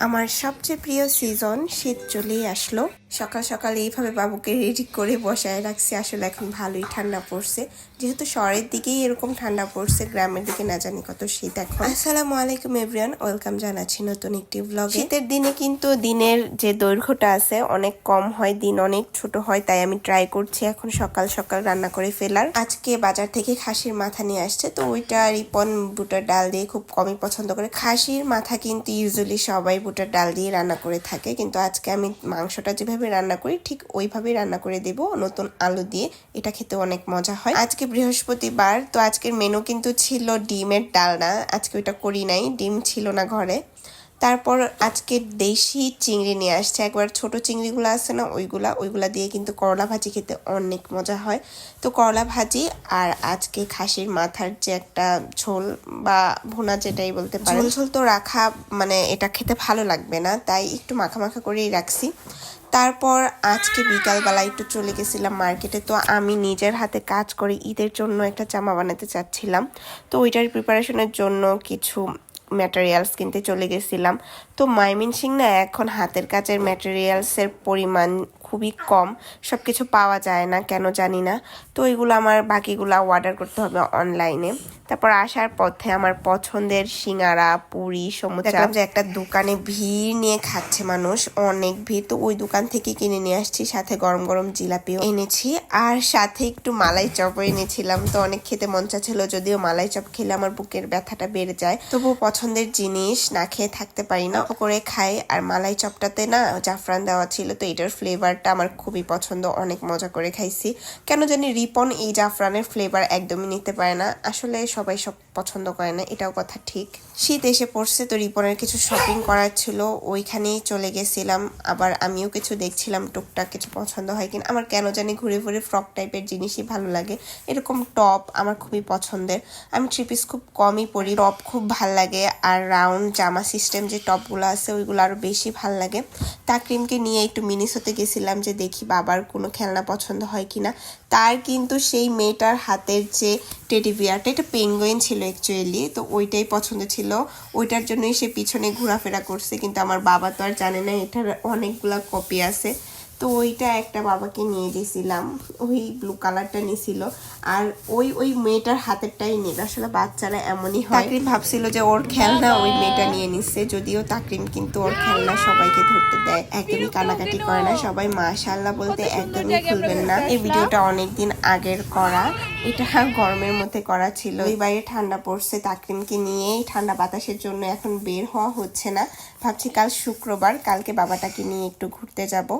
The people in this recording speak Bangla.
আমার সবচেয়ে প্রিয় সিজন শীত চলেই আসলো। সকাল সকাল এইভাবে বাবুকে রেডি করে বসায় রাখছি। আসলে এখন ভালোই ঠান্ডা পড়ছে। যেহেতু শহরের দিকেই এরকম ঠান্ডা পড়ছে গ্রামের দিকে না জানি কত শীত এখন। আসসালামু আলাইকুম এভরিওয়ান ওয়েলকাম জানাচ্ছি নতুন একটি ব্লগ শীতের দিনে কিন্তু দিনের যে দৈর্ঘ্যটা আছে অনেক কম হয় দিন অনেক ছোট হয় তাই আমি ট্রাই করছি এখন সকাল সকাল রান্না করে ফেলার। আজকে বাজার থেকে খাসির মাথা নিয়ে আসছে তো ওইটা রিপন বুটার ডাল দিয়ে খুব কমই পছন্দ করে। খাসির মাথা কিন্তু ইউজুয়ালি সবাই বুটার ডাল দিয়ে রান্না করে থাকে কিন্তু আজকে আমি মাংসটা যেভাবে রান্না করি, ঠিক ওইভাবেই রান্না করে দেব। নতুন আলু দিয়ে। এটা খেতে অনেক মজা হয়। আজকে বৃহস্পতিবার, তো আজকের মেনু কিন্তু ছিল ডিমের ডালনা। আজকে ওইটা করি নাই, ডিম ছিল না ঘরে। তারপর আজকে দেশি চিংড়ি নিয়ে আসছে। একবার ছোট চিংড়িগুলো আছে না, ওইগুলা ওইগুলা দিয়ে কিন্তু করলা ভাজি খেতে অনেক মজা হয়। তো করলা ভাজি আর আজকে খাসির মাথার যে একটা ঝোল বা ভুনা যেটাই বলতে পারে ঝোল তো রাখা মানে এটা খেতে ভালো লাগবে না। তাই একটু মাখা মাখা করেই রাখছি। তারপর আজকে বিকালবেলা একটু চলে গেছিলাম মার্কেটে, তো আমি নিজের হাতে কাজ করে ঈদের জন্য একটা জামা বানাতে চাচ্ছিলাম। তো ওইটার প্রিপারেশনের জন্য কিছু ম্যাটেরিয়ালস কিনতে চলে গেছিলাম। তো মাইমিন সিং না এখন হাতের কাজের ম্যাটেরিয়ালসের পরিমাণ খুবই কম। সব কিছু পাওয়া যায় না, কেন জানি না। তো এগুলো আমার বাকিগুলো অর্ডার করতে হবে অনলাইনে তারপর আসার পথে আমার পছন্দের সিঙ্গারা, পুরি, সমুচা। যে একটা দোকানে ভিড় নিয়ে খাচ্ছে মানুষ, অনেক ভিড়। তো ওই দোকান থেকে কিনে নিয়ে আসছি, সাথে গরম গরম জিলাপিও এনেছি। আর সাথে একটু মালাই চপও এনেছিলাম। তো অনেক খেতে মন চাচ্ছিল, যদিও মালাই চপ খেলে আমার বুকের ব্যথাটা বেড়ে যায়। তবুও পছন্দের জিনিস না খেয়ে থাকতে পারি না। করে খাই। আর মালাই চপটাতে না জাফরান দেওয়া ছিল, তো এটার ফ্লেভারটা আমার খুবই পছন্দ, অনেক মজা করে খাইছি। কেন জানি রিপন এই জাফরানের ফ্লেভার একদমই নিতে পারে না। আসলে সবাই সব পছন্দ করে না, এটাও কথা ঠিক। শীত এসে পড়ছে তো রিপনের কিছু শপিং করার ছিল, ওইখানেই চলে গেছিলাম। আবার আমিও কিছু দেখছিলাম, টুকটাক কিছু পছন্দ হয় কিনা। আমার কেন জানি ঘুরে ঘুরে ফ্রক টাইপের জিনিসই ভালো লাগে। এরকম টপ আমার খুবই পছন্দের। আমি থ্রি পিস খুব কমই পরি। টপ খুব ভালো লাগে আর রাউন্ড জামা সিস্টেম যে টপগুলো আছে, ওইগুলো আরও বেশি ভালো লাগে। তাকরিমকে নিয়ে একটু মিনিসোতে গেছিলাম। যে দেখি বাবার কোনো খেলনা পছন্দ হয় কি না। তার কিন্তু সেই মেয়েটার হাতের যে টেডি বিয়ারটা এটা পেঙ্গুইন ছিল অ্যাকচুয়ালি তো ওইটাই পছন্দ ছিল। ওইটার জন্যই সে পিছনে ঘোরাফেরা করছে, কিন্তু আমার বাবা তো আর জানে না, এটার অনেকগুলা কপি আছে। তো ওইটা একটা বাবাকে নিয়ে গেছিলাম। ওই ব্লু কালারটা নিছিল। আর ওই ওই মেয়েটার হাতেরটাই নিল। আসলে বাচ্চারা এমনই হয়। তাকরিম ভাবছিল যে ওর খেলনা ওই মেয়েটা নিয়ে নিচ্ছে যদিও তাকরিম কিন্তু ওর খেলনা সবাইকে ধরতে দেয়। একদমই কানাকাটি করে না সবাই। মাশাল্লাহ বলতে একদমই খুলবেন না। এই ভিডিওটা অনেকদিন আগের করা। এটা গরমের মধ্যে করা ছিল। ওই বাইরে ঠান্ডা পড়ছে তাকরিমকে নিয়েই। ঠান্ডা বাতাসের জন্য এখন বের হওয়া হচ্ছে না। ভাবছি কাল শুক্রবার। কালকে বাবাটাকে নিয়ে একটু ঘুরতে যাব।